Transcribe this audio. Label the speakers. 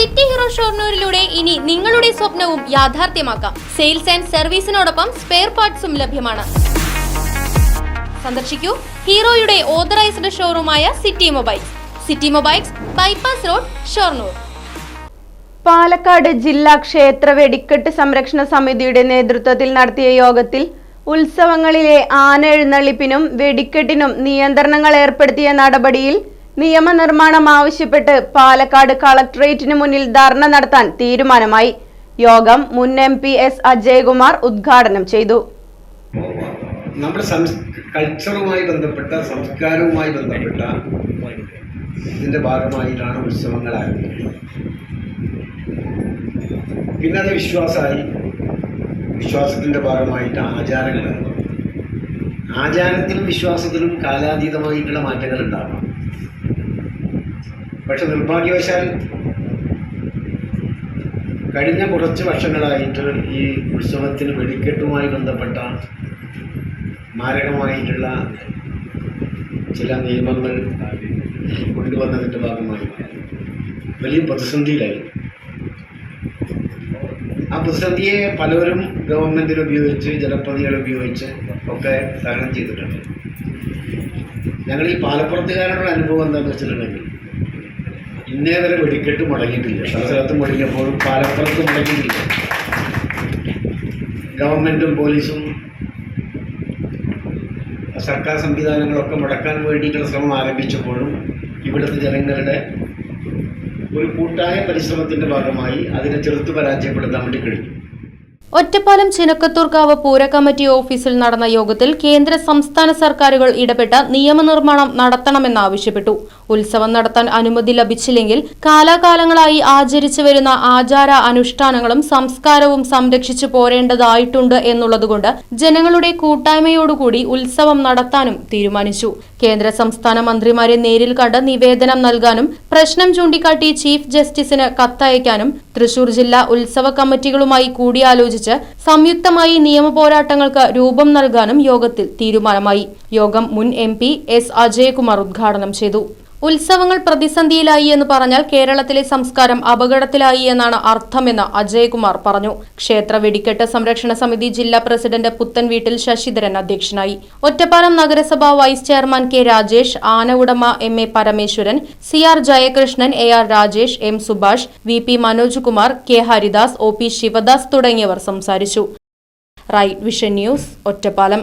Speaker 1: City hero ഷോർണൂരിലൂടെ ഇനി നിങ്ങളുടെ സ്വപ്നവും യാഥാർത്ഥ്യമാക്കാം. സെയിൽസ് ആൻഡ് സർവീസിനോടൊപ്പം സ്പെയർ പാർട്സും ലഭ്യമാണ്. സന്ദർശിക്കൂ ഹീറോയുടെ authorised ഷോറൂമായ city mobiles. City mobiles bypass road Shoranur.
Speaker 2: Palakkad ജില്ലാ ക്ഷേത്ര വെടിക്കെട്ട് സംരക്ഷണ സമിതിയുടെ നേതൃത്വത്തിൽ നടത്തിയ യോഗത്തിൽ ഉത്സവങ്ങളിലെ ആന എഴുന്നള്ളിപ്പിനും വെടിക്കെട്ടിനും നിയന്ത്രണങ്ങൾ ഏർപ്പെടുത്തിയ നടപടിയിൽ നിയമനിർമ്മാണം ആവശ്യപ്പെട്ട് പാലക്കാട് കളക്ടറേറ്റിന് മുന്നിൽ ധർണ നടത്താൻ തീരുമാനമായി. യോഗം മുൻ എം പി എസ് അജയകുമാർ ഉദ്ഘാടനം ചെയ്തു.
Speaker 3: നമ്മുടെ കൾച്ചറുമായി ബന്ധപ്പെട്ട സംസ്കാരവുമായി ബന്ധപ്പെട്ട ഇതിന്റെ ഭാഗമായിട്ടാണ് ഉത്സവങ്ങൾ ആരംഭിക്കുന്നത്. പിന്നെ വിശ്വാസമായി വിശ്വാസത്തിന്റെ ഭാഗമായിട്ട് ആചാരങ്ങൾ. ആചാരത്തിലും വിശ്വാസത്തിലും കാലാതീതമായിട്ടുള്ള മാറ്റങ്ങൾ ഉണ്ടാവാം പക്ഷെ നിർഭാഗ്യവശാൽ കഴിഞ്ഞ കുറച്ച് വർഷങ്ങളായിട്ട് ഈ ഉത്സവത്തിന് വെടിക്കെട്ടുമായി ബന്ധപ്പെട്ട മാരകമായിട്ടുള്ള ചില നിയമങ്ങൾ കൊണ്ടുവന്നതിന്റെ ഭാഗമായി. വലിയ പ്രതിസന്ധിയിലായി ആ പ്രതിസന്ധിയെ പലരും ഗവൺമെന്റിൽ ഉപയോഗിച്ച് ജലപ്രതികൾ ഉപയോഗിച്ച് ഒക്കെ തരണം ചെയ്തിട്ടുണ്ട്. ഞങ്ങൾ ഈ പാലപ്പുറത്തുകാരുടെ അനുഭവം എന്താണെന്ന് വെച്ചിട്ടുണ്ടെങ്കിൽ ഇന്നേ വരെ വെടിക്കെട്ട് മുടങ്ങിയിട്ടില്ല. പല സ്ഥലത്തും മുടങ്ങിയപ്പോഴും പാലപ്പുറത്ത് മുടങ്ങിയിട്ടില്ല. ഗവൺമെന്റും പോലീസും സർക്കാർ സംവിധാനങ്ങളൊക്കെ മുടക്കാൻ വേണ്ടിയിട്ടുള്ള ശ്രമം ആരംഭിച്ചപ്പോഴും ഇവിടുത്തെ ജനങ്ങളുടെ ഒരു കൂട്ടായ പരിശ്രമത്തിന്റെ ഭാഗമായി അതിനെ ചെറുത്ത് പരാജയപ്പെടുത്താൻ വേണ്ടി കഴിഞ്ഞു.
Speaker 1: ഒറ്റപ്പാലം ചിനക്കത്തൂർക്കാവ് പൂര കമ്മിറ്റി ഓഫീസിൽ നടന്ന യോഗത്തിൽ കേന്ദ്ര സംസ്ഥാന സർക്കാരുകൾ ഇടപെട്ട് നിയമനിർമ്മാണം നടത്തണമെന്നാവശ്യപ്പെട്ടു. ഉത്സവം നടത്താൻ അനുമതി ലഭിച്ചില്ലെങ്കിൽ കാലാകാലങ്ങളായി ആചരിച്ചു വരുന്ന ആചാര അനുഷ്ഠാനങ്ങളും സംസ്കാരവും സംരക്ഷിച്ചു പോരേണ്ടതായിട്ടുണ്ട് എന്നുള്ളതുകൊണ്ട് ജനങ്ങളുടെ കൂട്ടായ്മയോടുകൂടി ഉത്സവം നടത്താനും തീരുമാനിച്ചു. കേന്ദ്ര സംസ്ഥാന മന്ത്രിമാരെ നേരിൽ കണ്ട് നിവേദനം നൽകാനും പ്രശ്നം ചൂണ്ടിക്കാട്ടി ചീഫ് ജസ്റ്റിസിന് കത്തയക്കാനും തൃശൂർ ജില്ലാ ഉത്സവ കമ്മിറ്റികളുമായി കൂടിയാലോചിച്ച്. സംയുക്തമായി നിയമ പോരാട്ടങ്ങൾക്ക് രൂപം നൽകാനും യോഗത്തിൽ തീരുമാനമായി. യോഗം മുൻ എം പി എസ് അജയകുമാർ ഉദ്ഘാടനം ചെയ്തു. ഉത്സവങ്ങൾ പ്രതിസന്ധിയിലായി എന്ന് പറഞ്ഞാൽ കേരളത്തിലെ സംസ്കാരം അപകടത്തിലായി എന്നാണ് അർത്ഥമെന്ന് അജയകുമാർ പറഞ്ഞു. ക്ഷേത്ര വെടിക്കെട്ട് സംരക്ഷണ സമിതി ജില്ലാ പ്രസിഡന്റ് പുത്തൻ വീട്ടിൽ ശശിധരൻ അധ്യക്ഷനായി. ഒറ്റപ്പാലം നഗരസഭ വൈസ് ചെയർമാൻ കെ രാജേഷ് ആന ഉടമ M A Parameswaran C R Jayakrishnan A R Rajesh M Subhash V P Manoj Kumar K Haridas O P Sivadas തുടങ്ങിയവർ സംസാരിച്ചു. Right vision news Ottapalam.